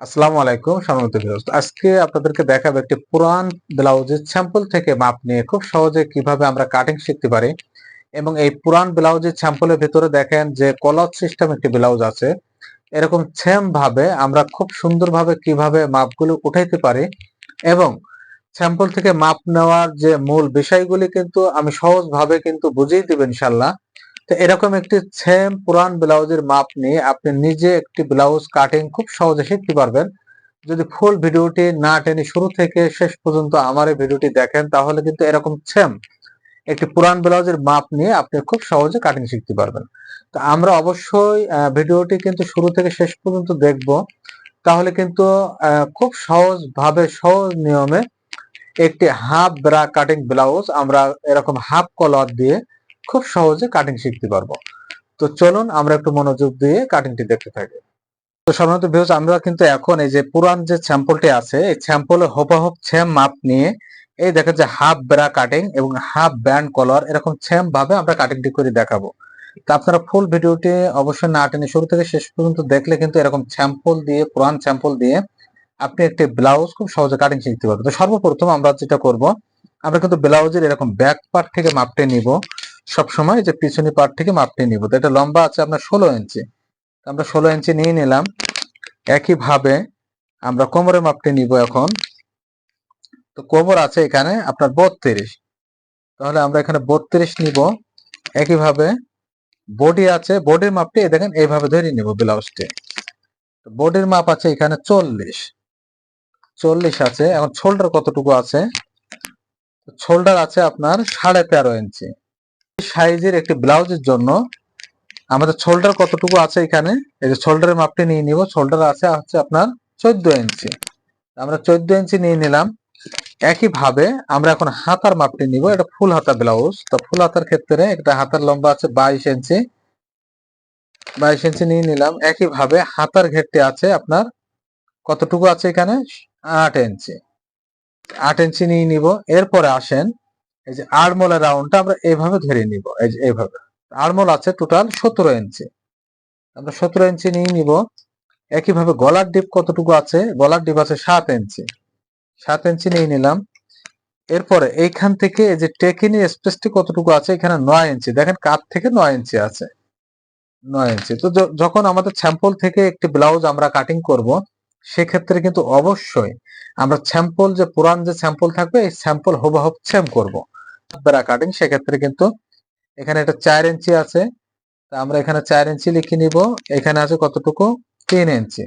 আসসালামু আলাইকুম, সম্মানিত ভিউয়ার্স। আজকে আপনাদেরকে দেখাবো একটি পুরান ব্লাউজের স্যাম্পল থেকে মাপ নিয়ে খুব সহজে কীভাবে আমরা কাটিং শিখতে পারি এবং এই পুরান ব্লাউজের স্যাম্পলের ভিতরে দেখেন যে কলার সিস্টেম একটি ব্লাউজ আছে। এরকম সেম ভাবে আমরা খুব সুন্দরভাবে কীভাবে মাপগুলো উঠাইতে পারি এবং স্যাম্পল থেকে মাপ নেওয়ার যে মূল বিষয়গুলি কিন্তু আমি সহজভাবে কিন্তু বুঝিয়ে দেব ইনশাল্লাহ তো এরকম একটি সেম পুরান ব্লাউজের মাপ নিয়ে আপনি নিজে একটি ব্লাউজ কাটিং খুব সহজে শিখতে পারবেন। যদি ফুল ভিডিওটি না টেনে শুরু থেকে শেষ পর্যন্ত আমার এই ভিডিওটি দেখেন, তাহলে কিন্তু এরকম সেম একটি পুরান ব্লাউজের মাপ নিয়ে আপনি খুব সহজে কাটিং শিখতে পারবেন। তো আমরা অবশ্যই ভিডিওটি কিন্তু শুরু থেকে শেষ পর্যন্ত দেখব। তাহলে কিন্তু খুব সহজ ভাবে সহজ নিয়মে একটি হাফ ব্রা কাটিং ব্লাউজ আমরা এরকম হাফ কলার দিয়ে খুব সহজে কাটিং শিখতে পারব। তো চলুন আমরা একটু মনোযোগ দিয়ে কাটিংটি দেখতে থাকি। তো সাধারণত ভিউজ আমরা কিন্তু এখন এই যে পুরান যে স্যাম্পলটি আছে, এই স্যাম্পলে হোপাহপ সেম মাপ নিয়ে এই দেখা যে হাফ ব্রা কাটিং এবং হাফ ব্যান্ড কলার এরকম সেম ভাবে আমরা কাটিংটি করে দেখাবো। তো আপনারা ফুল ভিডিওটি অবশ্যই না টেনে শুরু থেকে শেষ পর্যন্ত দেখলে কিন্তু এরকম স্যাম্পল দিয়ে, পুরান স্যাম্পল দিয়ে আপনি একটি ব্লাউজ খুব সহজে কাটিং শিখতে পারবেন। তো সর্বপ্রথম আমরা যেটা করব, আমরা কিন্তু ব্লাউজের এরকম ব্যাক পার্ট থেকে মাপটে নিব। সবসময় যে পিছনে পার্ট থেকে মাপটি নিব। তো এটা লম্বা আছে আপনার ষোলো ইঞ্চি। আমরা ষোলো ইঞ্চি নিয়ে নিলাম। একইভাবে আমরা কোমরের মাপটি নিব এখন। তো কোমর আছে এখানে আপনার বত্রিশ। তাহলে আমরা এখানে বত্রিশ নিব। একইভাবে বডি আছে বডির মাপটি দেখেন, এইভাবে ধরে নিব ব্লাউজটি বডির মাপ আছে এখানে চল্লিশ। চল্লিশ আছে, এখন শোল্ডার কতটুকু আছে? শোল্ডার আছে আপনার সাড়ে তেরো ইঞ্চি। সাইজের একটি ব্লাউজের জন্য আমাদের শোল্ডার কতটুকু আছে এখানে? এই যে শোল্ডারের মাপটি নিয়ে নিব। শোল্ডার আছে হচ্ছে আপনার চোদ্দ ইঞ্চি। আমরা চোদ্দ ইঞ্চি নিয়ে নিলাম। একইভাবে আমরা এখন হাতার মাপটি নিব। এটা ফুল হাতা ব্লাউজ। তো ফুল হাতার ক্ষেত্রে একটা হাতার লম্বা আছে বাইশ ইঞ্চি। বাইশ ইঞ্চি নিয়ে নিলাম। একইভাবে হাতার ঘেরটি আছে আপনার কতটুকু আছে এখানে? আট ইঞ্চি। আট ইঞ্চি নিয়ে নিব। এরপরে আসেন এই যে আড়মোলের রাউন্ডটা আমরা এইভাবে ধরে নিব, এই যে এইভাবে আড়মোল আছে টোটাল সতেরো ইঞ্চি। আমরা সতেরো ইঞ্চি নিয়ে নিব। একইভাবে গলার ডিপ কতটুকু আছে? গলার ডিপ আছে সাত ইঞ্চি। সাত ইঞ্চি নিয়ে নিলাম। এরপরে এইখান থেকে এই যে টেকিনি স্পেসটি কতটুকু আছে? এখানে নয় ইঞ্চি। দেখেন কাপ থেকে নয় ইঞ্চি আছে। নয় ইঞ্চি। তো যখন আমাদের স্যাম্পল থেকে একটি ব্লাউজ আমরা কাটিং করব, সেক্ষেত্রে কিন্তু অবশ্যই আমরা স্যাম্পল যে পুরান যে স্যাম্পল থাকবে, এই স্যাম্পল হুবহুব সেম করব। বেড়া কাটিং সেক্ষেত্রে কিন্তু এখানে এটা চার ইঞ্চি আছে। তা আমরা এখানে চার ইঞ্চি লিখে নিব। এখানে আছে কতটুকু? তিন ইঞ্চি।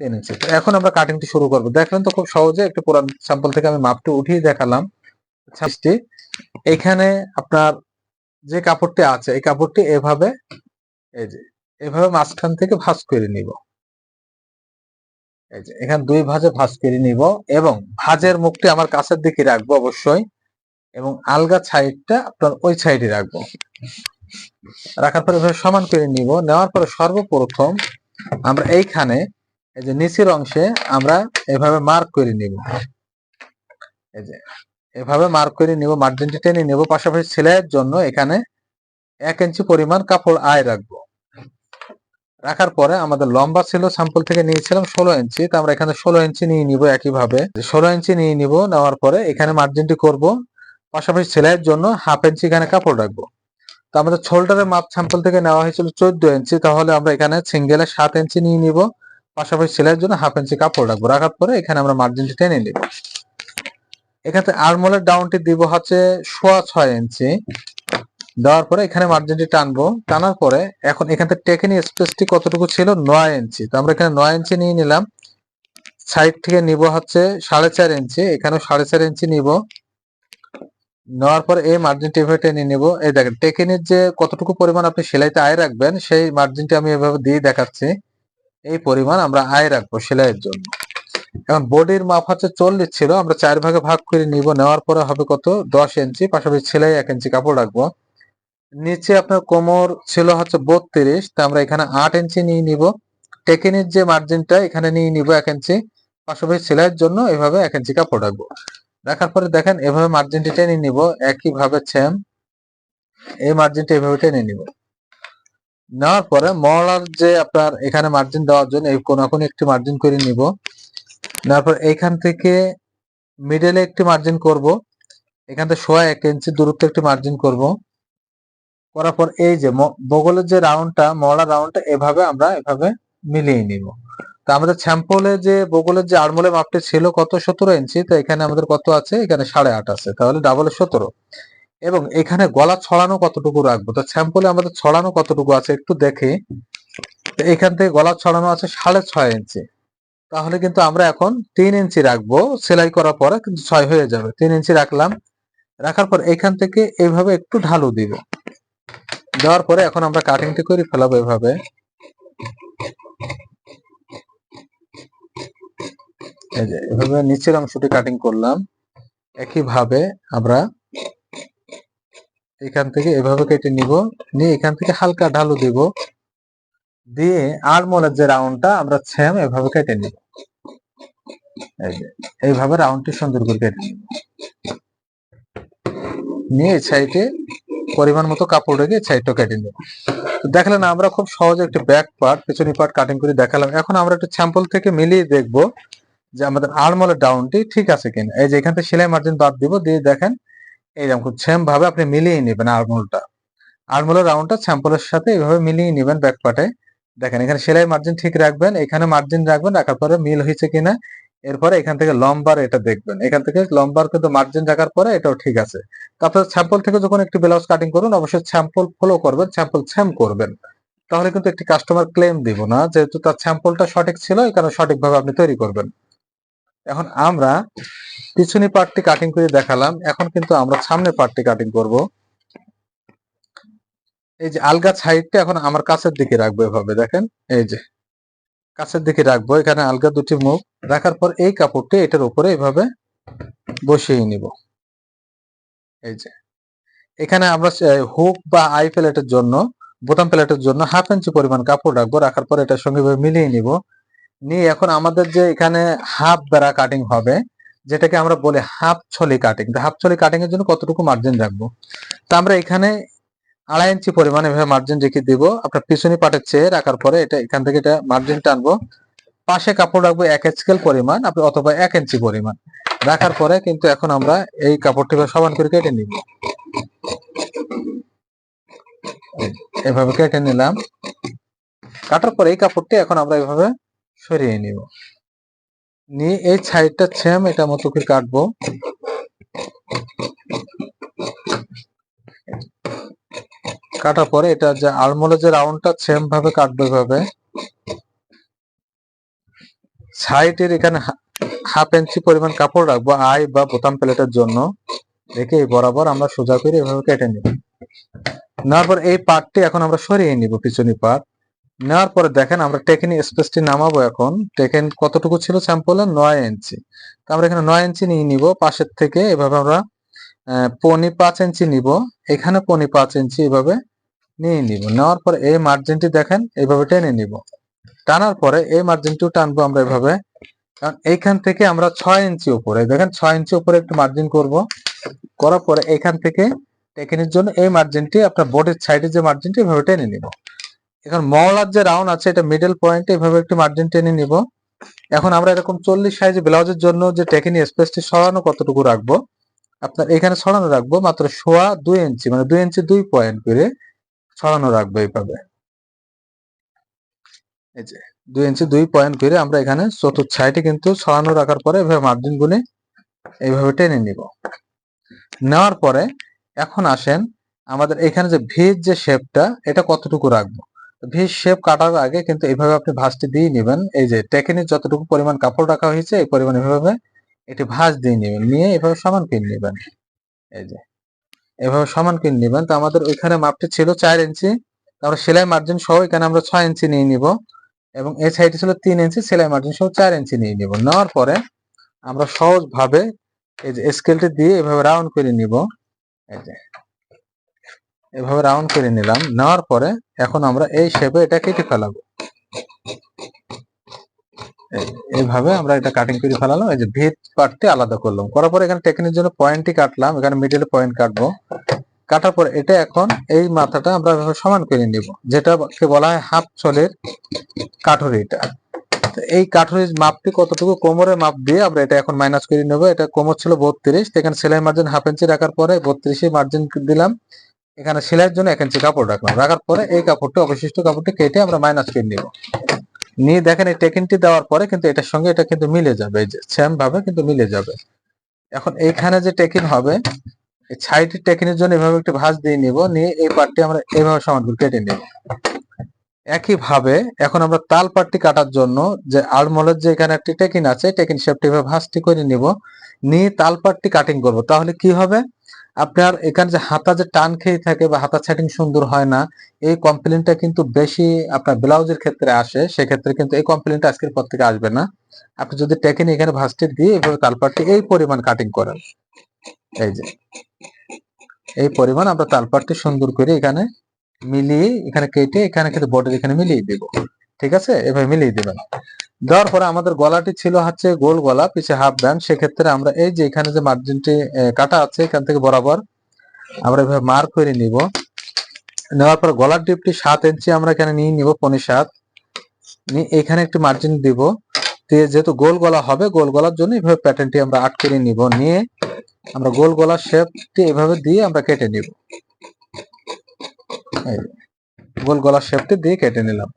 তিন ইঞ্চি। তো এখন আমরা কাটিংটি শুরু করব। দেখলেন তো খুব সহজে একটা পুরান স্যাম্পল থেকে আমি মাপটি উঠিয়ে দেখালাম। এখানে আপনার যে কাপড়টি আছে, এই কাপড়টি এভাবে, এই যে, এভাবে মাঝখান থেকে ভাঁজ করে নিব। এই যে, এখানে দুই ভাঁজে ভাঁজ করে নিব এবং ভাঁজের মুখটি আমার কাছের দিকে রাখব অবশ্যই। এবং আলগা সাইডটা আপনার ওই সাইডে রাখব। রাখার পরে সমান করে নিব। নেওয়ার পরে সর্বপ্রথম আমরা এইখানে এই যে নিচের অংশে আমরা এভাবে মার্ক করে নিব। এই যে এভাবে মার্ক করে নিব মার্জিনটি টেনে নিব। পাশাপাশি সেলাইয়ের জন্য এখানে এক ইঞ্চি পরিমাণ কাপড় আয় রাখব। রাখার পরে আমাদের লম্বা ছিল স্যাম্পল থেকে নিয়েছিলাম ষোলো ইঞ্চি তো আমরা এখানে ষোলো ইঞ্চি নিয়ে নিব একইভাবে। ষোলো ইঞ্চি নিয়ে নিব, নেওয়ার পরে এখানে মার্জিনটি করব। পাশাপাশি সেলাইয়ের জন্য হাফ ইঞ্চি এখানে কাপড় রাখব। তো আমাদের শোল্ডারের মাপ স্যাম্পল থেকে নেওয়া হয়েছিল চোদ্দ ইঞ্চি তাহলে আমরা এখানে সিঙ্গেলে সাত ইঞ্চি নিয়ে নিব। পাশাপাশি সেলাইয়ের জন্য হাফ ইঞ্চি কাপড় রাখব। রাখার পরে এখানে আমরা মার্জিনটি টেনে নিব। এখানে আর্মোলের ডাউনটি দিব হচ্ছে সোয়া ছয় ইঞ্চি দেওয়ার পরে এখানে মার্জিনটি টানবো। টানার পরে এখন এখান থেকে টেকেনি স্পেসটি কতটুকু ছিল? নয় ইঞ্চি তো আমরা এখানে নয় ইঞ্চি নিয়ে নিলাম। সাইড থেকে নিব হচ্ছে সাড়ে চার ইঞ্চি এখানে সাড়ে চার ইঞ্চি নিব। নেওয়ার পর এই মার্জিনটি এভাবে টেনে নিব। এই দেখেন টেকেনির যে কতটুকু পরিমাণ আপনি সেলাইতে আয় রাখবেন, সেই মার্জিনটি আমি এভাবে দিয়ে দেখাচ্ছি। এই পরিমাণ আমরা আয় রাখব সেলাইয়ের জন্য। এখন বডির মাপ হচ্ছে চল্লিশ ছিল, আমরা চার ভাগে ভাগ করে নিব। নেওয়ার পরে হবে কত? দশ ইঞ্চি, পাশাপাশি সেলাই এক ইঞ্চি কাপড় রাখব। নিচে আপনার কোমর ছিল হচ্ছে বত্রিশ, তা আমরা এখানে আট ইঞ্চি নিয়ে নিব। টেকেনির যে মার্জিনটা এখানে নিয়ে নিব এক ইঞ্চি। পাশাপাশি সেলাইয়ের জন্য এভাবে এক ইঞ্চি কাপড় রাখব। রাখার পরে দেখেন, এভাবে মার্জিনটি টেনে নিব, একইভাবে সেম এই মার্জিনটি এভাবে টেনে নিব। নেওয়ার পরে মলার যে আপনার এখানে মার্জিন দেওয়ার জন্য, এই কোনাকুনি একটি মার্জিন করে নিব। নেওয়ার পর এইখান থেকে মিডলে একটি মার্জিন করব। এখান থেকে সোয়া এক ইঞ্চি দূরত্ব একটি মার্জিন করব। করার পর এই যে বগলের যে রাউন্ডটা মলার রাউন্ডটা এভাবে আমরা এভাবে মিলিয়ে নিব। তো আমাদের স্যাম্পলে যে বগলের যে আড়মোলের মাপটি ছিল কত? সতেরো ইঞ্চি। তো এখানে আমাদের কত আছে? এখানে সাড়ে আট আছে। তাহলে ডাবলে সতেরো। এবং এখানে গলা ছড়ানো কতটুকু রাখব? তো স্যাম্পলে আমাদের ছড়ানো কতটুকু আছে একটু দেখি। এখান থেকে গলা ছড়ানো আছে সাড়ে ছয় ইঞ্চি। তাহলে কিন্তু আমরা এখন তিন ইঞ্চি রাখব সেলাই করার পরে, কিন্তু ছয় হয়ে যাবে। তিন ইঞ্চি রাখলাম। রাখার পর এখান থেকে এইভাবে একটু ঢালু দিব। দেওয়ার পরে এখন আমরা কাটিংটি করে ফেলাবো এভাবে এই যে এভাবে নিচের অংশটি কাটিং করলাম। একইভাবে আমরা এখান থেকে এভাবে কেটে নিব। নিয়ে এখান থেকে হালকা ঢালু দিব। দিয়ে আড়মোলের যে রাউন্ডটা আমরা সেম এভাবে কেটে নিব। এইভাবে রাউন্ডটি সুন্দর করে কেটে নিব। নিয়ে সাইডে পরিমাণ মতো কাপড় রেখে সাইডটা কেটে নেব। দেখলেন আমরা খুব সহজে একটি ব্যাক পার্ট পেছনি পার্ট কাটিং করে দেখালাম। এখন আমরা একটু স্যাম্পল থেকে মিলিয়ে দেখব যে আমাদের আড়মোলের ডাউনটি ঠিক আছে কিনা? এই যে এখান থেকে সেলাই মার্জিন বাদ দিব, দিয়ে দেখেন এইরকম সেম ভাবে আপনি মিলিয়ে নেবেন আড়মোলটা আড়মোলের রাউন্ডটা স্যাম্পলের সাথে এইভাবে মিলিয়ে নেবেন ব্যাক পার্টে দেখেন এখানে সেলাই মার্জিন ঠিক রাখবেন, এখানে মার্জিন রাখবেন, রাখার পরে মিল হয়েছে কিনা, এরপরে এখান থেকে লম্বার এটা দেখবেন। এখান থেকে লম্বার কিন্তু মার্জিন রাখার পরে এটাও ঠিক আছে। তারপরে স্যাম্পল থেকে যখন একটি ব্লাউজ কাটিং করুন, অবশ্যই স্যাম্পল ফলো করবেন স্যাম্পল স্যাম করবেন। তাহলে কিন্তু একটি কাস্টমার ক্লেম দিব না, যেহেতু তার স্যাম্পলটা সঠিক ছিল, এই কারণে সঠিকভাবে আপনি তৈরি করবেন। এখন আমরা পিছনি পার্টটি কাটিং করে দেখালাম। এখন কিন্তু আমরা সামনের পার্টটি কাটিং করব। এই যে আলগা সাইডটা এখন আমার কাছের দিকে রাখব এভাবে, দেখেন? এই যে কাছের দিকে রাখব, এখানে আলগা দুটি মুখ। রাখার পর এই কাপড়টি এটার উপরে এভাবে বসিয়ে নিব। এই যে এখানে আমরা হুক বা আই প্লেটের জন্য, বোতাম প্লেটের জন্য হাফ ইঞ্চি পরিমাণ কাপড় রাখব। রাখার পর এটার সঙ্গে মিলিয়ে নিব। নিয়ে এখন আমাদের যে এখানে হাফ বেড়া কাটিং হবে, যেটাকে আমরা বলি হাফ ছলি কাটিং হাফ ছলি কাটিং এর জন্য কতটুকু মার্জিন রাখব? তা আমরা এখানে আড়াই ইঞ্চি পরিমাণ এভাবে মার্জিন রেখে দিব। আপনার পিছনি পাটের চেয়ে রাখার পরে এটা, এখান থেকে এটা মার্জিন টানবো। পাশে কাপড় রাখব এক স্কেল পরিমাণ, আপনি অথবা এক ইঞ্চি পরিমাণ। রাখার পরে কিন্তু এখন আমরা এই কাপড়টি সমান করে কেটে নিব। এভাবে কেটে নিলাম। কাটার পরে এই কাপড়টি এখন আমরা এভাবে সরিয়ে নিব। নিয়ে এই সাইডটা সেম এটা মতো করে কাটবো। কাটার পরে এটা যে আলমোলের যে রাউন্ডটা সেম ভাবে কাটবো এভাবে। সাইডের এখানে হাফ ইঞ্চি পরিমাণ কাপড় রাখব আই বা বোতাম প্লেটের জন্য। রেখে বরাবর আমরা সোজা করে এভাবে কেটে নিব। নেওয়ার পর এই পার্টটি এখন আমরা সরিয়ে নিব পিছনি পার্ট নেওয়ার পরে দেখেন আমরা টেকেন স্পেসটি নামাবো এখন। টেকেন কতটুকু ছিল স্যাম্পলে নয় ইঞ্চি তো আমরা এখানে নয় ইঞ্চি নিয়ে নিব। পাশের থেকে এভাবে আমরা পনি পাঁচ ইঞ্চি নিব। এখানে পনি পাঁচ ইঞ্চি এভাবে নিয়ে নিব। নেওয়ার পরে এই মার্জিনটি দেখেন এইভাবে টেনে নিব। টানার পরে এই মার্জিনটিও টানবো আমরা এভাবে। কারণ এইখান থেকে আমরা ছয় ইঞ্চি উপরে, দেখেন ছয় ইঞ্চি উপরে একটু মার্জিন করব। করার পরে এখান থেকে টেকেনের জন্য এই মার্জিনটি আপনার বোর্ডের সাইডে যে মার্জিনটি এভাবে টেনে নিব। এখন মহলার যে রাউন্ড আছে, এটা মিডল পয়েন্টে এভাবে একটু মার্জিন টেনে নিব। এখন আমরা এরকম চল্লিশ সাইজ ব্লাউজের জন্য যে টেকেনি স্পেসটি সরানো কতটুকু রাখব, আপনার এখানে সরানো রাখব মাত্র সোয়া দুই ইঞ্চি মানে দুই ইঞ্চি দুই পয়েন্ট করে সরানো রাখব এইভাবে। এই যে, দুই ইঞ্চি দুই পয়েন্ট করে আমরা এখানে চতুর্থ সাইডে কিন্তু সরানো রাখার পরে এভাবে মার্জিন গুলি এইভাবে টেনে নিব। নেওয়ার পরে এখন আসেন আমাদের এখানে যে ভিজ যে শেপটা এটা কতটুকু রাখব? ভিজ শেপ কাটার আগে কিন্তু এইভাবে আপনি ভাঁজটি দিয়ে নেবেন। এই যে টেকেনির যতটুকু পরিমাণ কাপড় রাখা হয়েছে, এই পরিমাণ এভাবে এটি ভাঁজ দিয়ে নেবেন। নিয়ে এভাবে সমান কিনে নেবেন। এই যে এভাবে সমান কিনে নেবেন। তো আমাদের ওইখানে মাপটি ছিল চার ইঞ্চি। তারপরে সেলাই মার্জিন সহ এখানে আমরা ছয় ইঞ্চি নিয়ে নিব। এবং এই সাইডে ছিল তিন ইঞ্চি, সেলাই মার্জিন সহ চার ইঞ্চি নিয়ে নিব। নেওয়ার পরে আমরা সহজভাবে এই যে স্কেলটি দিয়ে এভাবে রাউন্ড করে নিব। এই যে এভাবে রাউন্ড করে নিলাম। নেওয়ার পরে এখন আমরা এই শেপে এটা কেটে ফেলাবো। এইভাবে আমরা এটা কাটিং করে ফেলালাম। এই যে ভিত পার্টটি আলাদা করলাম। করার পরে এখানে টেকনিক জন্য পয়েন্টই কাটলাম। এখানে মিডল পয়েন্ট কাটবো। কাটার পর এটা এখন এই মাথাটা আমরা সমান করে নিব। যেটাকে বলা হয় হাফ চলের কাঠুরিটা এই কাঠুরির মাপটি কতটুকু কোমরের মাপ দিয়ে আমরা এটা এখন মাইনাস করে নেব। এটা কোমর ছিল বত্রিশ। এখানে সেলাই মার্জিন হাফ ইঞ্চি রাখার পরে বত্রিশে মার্জিন দিলাম। এখানে সেলাইয়ের জন্য এক ইঞ্চি কাপড় রাখলাম। রাখার পরে এই কাপড়টি, অবশিষ্ট কাপড়টি কেটে আমরা মাইনাস করে নিব। নিয়ে দেখেন এই টেকিনটি দেওয়ার পরে কিন্তু এটার সঙ্গে এটা কিন্তু মিলে যাবে, এই যে সেম ভাবে কিন্তু মিলে যাবে। এখন এইখানে যে টেকিন হবে, এই ছাইটি টেকিনের জন্য এভাবে একটু ভাঁজ দিয়ে নিব, নিয়ে এই পার্টটি আমরা এইভাবে সমান কেটে নিব। একই ভাবে এখন আমরা তাল পাট্টি কাটার জন্য যে আলমলের যে এখানে একটি টেকিন আছে টেকিন শেপটি এভাবে ভাঁজটি করে নিব, নিয়ে তাল পাট্টি কাটিং করব। তাহলে কি হবে? আপনার এখানে যে হাতা যে টান খেয়ে থাকে বা হাতা সেটিং সুন্দর হয় না, এই কমপ্লেনটা কিন্তু বেশি আপনার ব্লাউজের ক্ষেত্রে আসে, সেক্ষেত্রে কিন্তু এই কমপ্লেনটা আজকের পর থেকে আসবে না। আপনি যদি টেকিন এখানে ভাঁজটি দিয়ে এইভাবে তালপাটটি এই পরিমাণ কাটিং করেন। এই যে। এই পরিমাণ আমরা তালপাটটি সুন্দর করে এখানে মিলিয়ে, এখানে কেটে, এখানে কিন্তু বডির এখানে মিলিয়ে দেব। ঠিক আছে? এভাবে মিলিয়ে দিবেন। দেওয়ার পরে আমাদের গলাটি ছিল হচ্ছে গোল গলা, পিছে হাফ ব্যান্ড সেক্ষেত্রে আমরা এই যে এখানে যে মার্জিনটি কাটা আছে, এখান থেকে বরাবর আমরা এভাবে মার্ক করে নিব। নেওয়ার পর গলার ডিপটি সাত ইঞ্চি আমরা এখানে নিয়ে নিব, পনি সাত। নিয়ে এখানে একটি মার্জিন দিব। দিয়ে যেহেতু গোল গলা হবে, গোল গলার জন্য এইভাবে প্যাটার্নটি আমরা আট করে নিব। নিয়ে আমরা গোল গলার শেপটি এভাবে দিয়ে আমরা কেটে নিব। গোল গলার শেপটি দিয়ে কেটে নিলাম।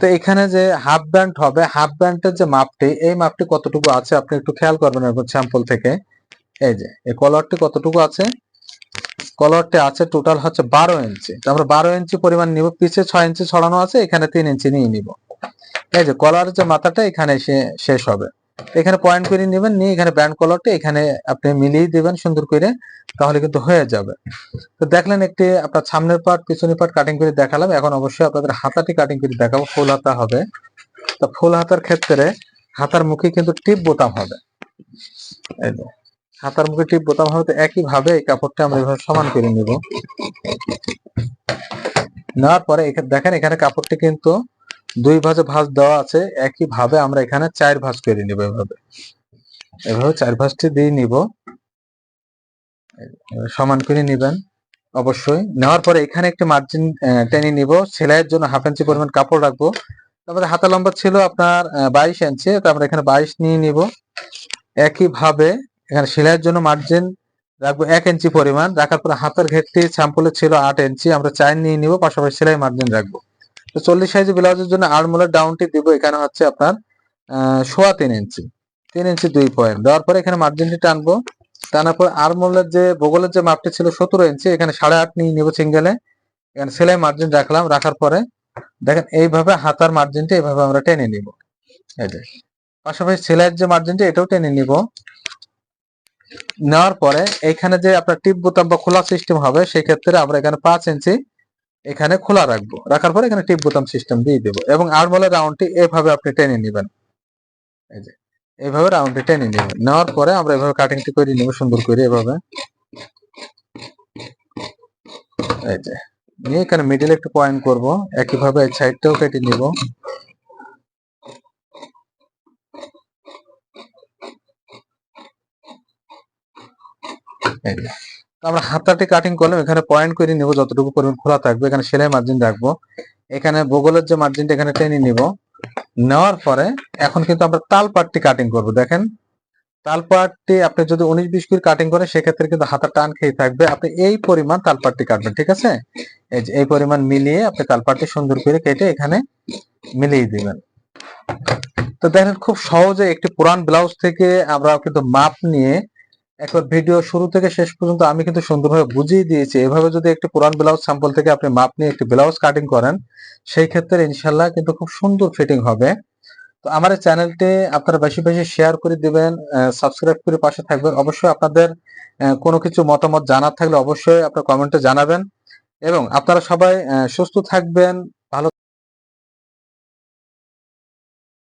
তো এখানে যে হাফ ব্যান্ড হবে হাফ ব্যান্ডের যে মাপটি, এই মাপটি কতটুকু আছে? আপনি একটু খেয়াল করবেন এরকম স্যাম্পল থেকে। এই যে, এই কলারটি কতটুকু আছে? কলারটি আছে টোটাল হচ্ছে বারো ইঞ্চি। তো আমরা বারো ইঞ্চি পরিমাণ নিব, পিছে ছয় ইঞ্চি ছড়ানো আছে, এখানে তিন ইঞ্চি নিয়ে নিব। এই যে কলার যে মাথাটা, এখানে শেষ হবে। এখানে পয়েন্ট করে নেবেন, নিয়ে এখানে ব্যান্ড কলারটা এখানে আপনি মিলিয়ে দেবেন সুন্দর করে, তাহলে কিন্তু হয়ে যাবে। তো দেখলেন একটি আপনার সামনের পার্ট পিছনের পার্ট কাটিং করে দেখালাম। এখন অবশ্যই আপনাদের হাতাটি কাটিং করে দেখাবো, ফুল হাতা হবে। তো ফুল হাতার ক্ষেত্রে হাতার মুখে কিন্তু টিপ বোতাম হবে। হাতার মুখে টিপ বোতাম হবে, তো একই ভাবে এই কাপড়টা আমরা এভাবে সমান করে নিব। নেওয়ার পরে দেখেন, এখানে কাপড়টি কিন্তু দুই ভাঁজে ভাঁজ দেওয়া আছে, একই ভাবে আমরা এখানে চার ভাঁজ করে নিব এভাবে। এভাবে চার ভাঁজটি দিয়ে নিব। সমান করে নিবেন, অবশ্যই। নেওয়ার পরে এখানে একটি মার্জিন টেনে নিব। সেলাইয়ের জন্য হাফ ইঞ্চি পরিমাণ কাপড় রাখব। তারপরে হাতা লম্বা ছিল আপনার বাইশ ইঞ্চি তো আমরা এখানে বাইশ নিয়ে নিব। একই ভাবে এখানে সেলাইয়ের জন্য মার্জিন রাখব এক ইঞ্চি পরিমাণ। রাখার পরে হাতের ঘেরটি স্যাম্পলে ছিল আট ইঞ্চি আমরা চার নিয়ে নিব। পাশাপাশি সেলাই মার্জিন রাখব। তো চল্লিশ সাইজ ব্লাউজের জন্য আড়মোলের ডাউনটি দিব, এখানে হচ্ছে আপনার সোয়া তিন ইঞ্চি। তিন ইঞ্চি দুই পয়েন্ট দেওয়ার পরে এখানে মার্জিনটি টানবো। টানার পর আরমোলের যে বগলের যে মাপটি ছিল সতেরো ইঞ্চি, এখানে সাড়ে আট নিয়ে নিব সিঙ্গেলে এখানে সেলাই মার্জিন রাখলাম, রাখার পরে দেখেন এইভাবে হাতার মার্জিনটা এইভাবে আমরা টেনে নিব। পাশাপাশি সেলাইয়ের যে মার্জিনটা এটাও টেনে নিব। নেওয়ার পরে এখানে যে আপনার টিপ বোতাম বা খোলা সিস্টেম হবে সেই ক্ষেত্রে আমরা এখানে পাঁচ ইঞ্চি এখানে খোলা রাখব। রাখার পরে এখানে টিপ বোতাম সিস্টেম দিয়ে দেবো এবং আরমোলের রাউন্ডটি এভাবে আপনি টেনে নেবেন। এই যে এইভাবে রাউন্ডটি টেনে নেবেন। নেওয়ার পরে আমরা এভাবে কাটিংটি করে নিব, সুন্দর করে এভাবে। এই যে, নিয়ে এখানে মিডিল একটু পয়েন্ট করব। একইভাবে সাইডটাও কেটে নিব। এই আমরা হাতাটি কাটিং করলাম, এখানে পয়েন্ট করে নিব, যতটুকু পরিমাণ খোলা থাকবে, এখানে সেলাই মার্জিন রাখব। এখানে বগলের যে মার্জিনটা এখানে টেনে নিব। নেওয়ার পরে এখন কিন্তু আমরা তাল পাটটি কাটিং করব, দেখেন। তাল পাটটি আপনি যদি উনিশ বিশ করে কাটিং করেন, সেক্ষেত্রে কিন্তু হাতার টান খেয়ে থাকবে। আপনি এই পরিমাণ তাল পাটটি কাটবেন, ঠিক আছে? এই যে, এই পরিমাণ মিলিয়ে আপনি তাল পাটটি সুন্দর করে কেটে এখানে মিলিয়ে দিবেন। তো দেখেন, খুব সহজে একটি পুরান ব্লাউজ থেকে আমরা কিন্তু মাপ নিয়ে একবার ভিডিও শুরু থেকে শেষ পর্যন্ত আমি কিন্তু সুন্দরভাবে বুঝিয়ে দিয়েছি। এভাবে যদি একটি পুরান ব্লাউজ স্যাম্পল থেকে আপনি মাপ নিয়ে একটি ব্লাউজ কাটিং করেন, সেই ক্ষেত্রে ইনশাল্লাহ কিন্তু খুব সুন্দর ফিটিং হবে। তো আমার চ্যানেলটি আপনারা বেশি বেশি শেয়ার করে দিবেন সাবস্ক্রাইব করে পাশে থাকবেন। অবশ্যই আপনাদের কোনো কিছু মতামত জানার থাকলে অবশ্যই আপনার কমেন্টে জানাবেন। এবং আপনারা সবাই সুস্থ থাকবেন, ভালো